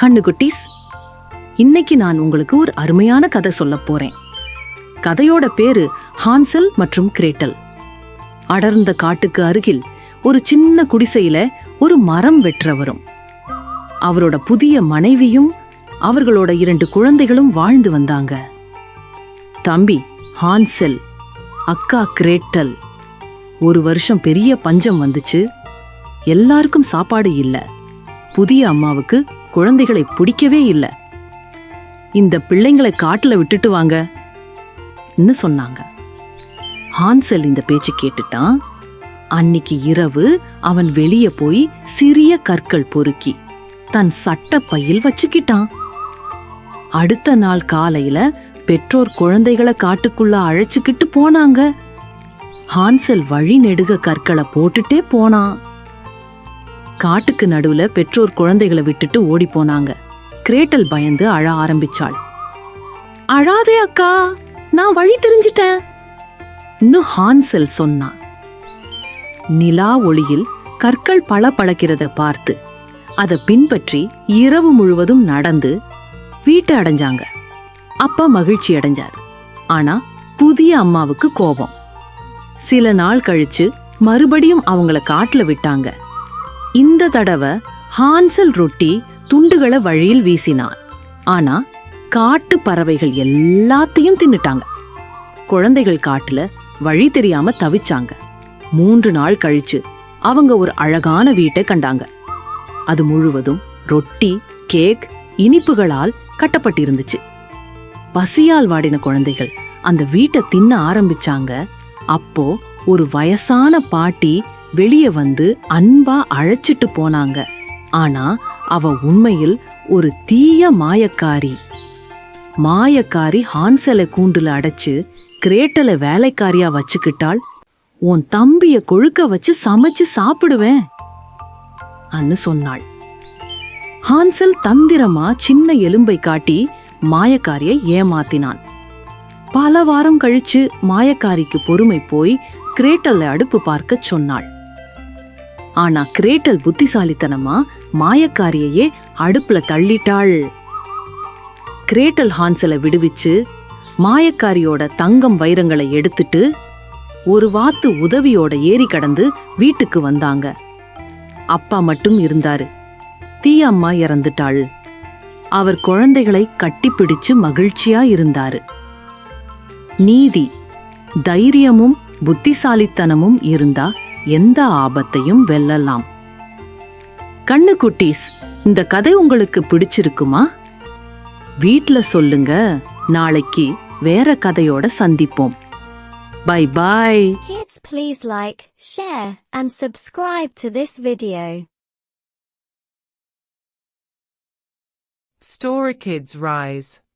கண்ணுக்குட்டீஸ் இன்னைக்கு நான் உங்களுக்கு ஒரு அருமையான கதை சொல்ல போறேன். கதையோட பேரு ஹான்சல் மற்றும் கிரேட்டல். அடர்ந்த காட்டுக்கு அருகில் ஒரு சின்ன குடிசையில ஒரு மரம் வெற்றவரும். அவரோட புதிய மனைவியும் அவர்களோட இரண்டு குழந்தைகளும் வாழ்ந்து வந்தாங்க. தம்பி ஹான்செல் அக்கா கிரேட்டல். ஒரு வருஷம் பெரிய பஞ்சம் வந்துச்சு. எல்லாருக்கும் சாப்பாடு இல்லை. புதிய அம்மாவுக்கு குழந்தைகளை பிடிக்கவே இல்லை. இந்த பிள்ளைங்களை காட்டுல விட்டுட்டு வாங்கன்னு சொன்னாங்க. ஹான்சல் இந்த பேச்சு கேட்டுட்டான். அன்னிக்கு இரவு அவன் வெளியே போய் சிறிய கற்கள் பொறுக்கி தன் சட்டப்பையில் வச்சுக்கிட்டான். அடுத்த நாள் காலையில பெற்றோர் குழந்தைகளை காட்டுக்குள்ள அழைச்சுக்கிட்டு போனாங்க. ஹான்சல் வழி நெடுக கற்களை போட்டுட்டே போனான். காட்டுக்கு நடுவுல பெற்றோர் குழந்தைகளை விட்டுட்டு ஓடி போனாங்க. கிரேட்டல் பயந்து அழ ஆரம்பிச்சாள். அழாதே அக்கா நான் வழி தெரிஞ்சிட்டேன். இன்னும் ஹான்செல் சொன்னான் நிலா ஒளியில் கற்கள் பல பழக்கிறத பார்த்து அதை பின்பற்றி இரவு முழுவதும் நடந்து வீட்டை அடைஞ்சாங்க. அப்பா மகிழ்ச்சி அடைஞ்சார். ஆனா புதிய அம்மாவுக்கு கோபம். சில நாள் கழிச்சு மறுபடியும் அவங்கள காட்டுல விட்டாங்க. இந்த தடவை ஹான்சல் ரொட்டி துண்டுகளை வழியில் வீசினான். ஆனா காட்டு பறவைகள் எல்லாத்தையும் தின்னுட்டாங்க. குழந்தைகள் காட்டுல வழி தெரியாம தவிச்சாங்க. மூன்று நாள் கழிச்சு அவங்க ஒரு அழகான வீட்டை கண்டாங்க. அது முழுவதும் ரொட்டி கேக் இனிப்புகளால் கட்டப்பட்டிருந்துச்சு. பசியால் வாடின குழந்தைகள் அந்த வீட்டை தின்ன ஆரம்பிச்சாங்க. அப்போ ஒரு வயசான பாட்டி வெளியே வந்து அன்பா அழைச்சிட்டு போனாங்க. ஆனா அவ உண்மையில் ஒரு தீய மாயக்காரி. மாயக்காரி ஹான்சலை கூண்டுல அடைச்சு கிரேட்டலை வேலைக்காரியா வச்சுக்கிட்டால் உன் தம்பிய கொழுக்க வச்சு சமைச்சு சாப்பிடுவேன் அன்னு சொன்னாள். ஹான்சல் தந்திரமா சின்ன எலும்பை காட்டி மாயக்காரியை ஏமாத்தினான். பல வாரம் கழிச்சு மாயக்காரிக்கு பொறுமை போய் கிரேட்டல்ல அடுப்பு பார்க்கச் சொன்னாள். ஆனா கிரேட்டல் புத்திசாலித்தனமா மாயக்காரியையே அடுப்புல தள்ளிட்டாள். கிரேட்டல் ஹான்சலை விடுவிச்சு மாயக்காரியோட தங்கம் வைரங்களை எடுத்துட்டு ஒரு வாத்து உதவியோட ஏறி கடந்து வீட்டுக்கு வந்தாங்க. அப்பா மட்டும் இருந்தாரு. தீயம்மா இறந்துட்டாள். அவர் குழந்தைகளை கட்டிப்பிடிச்சு மகிழ்ச்சியா இருந்தாரு. நீதி தைரியமும் புத்திசாலித்தனமும் இருந்தா எந்த ஆபத்தையும் வெல்லலாம். கண்ணு குட்டீஸ் இந்த கதை உங்களுக்கு பிடிச்சிருக்குமா? வீட்ல சொல்லுங்க நாளைக்கு வேற கதையோட சந்திப்போம். Bye bye Kids please like, share and subscribe to this video. Story Kids Rise.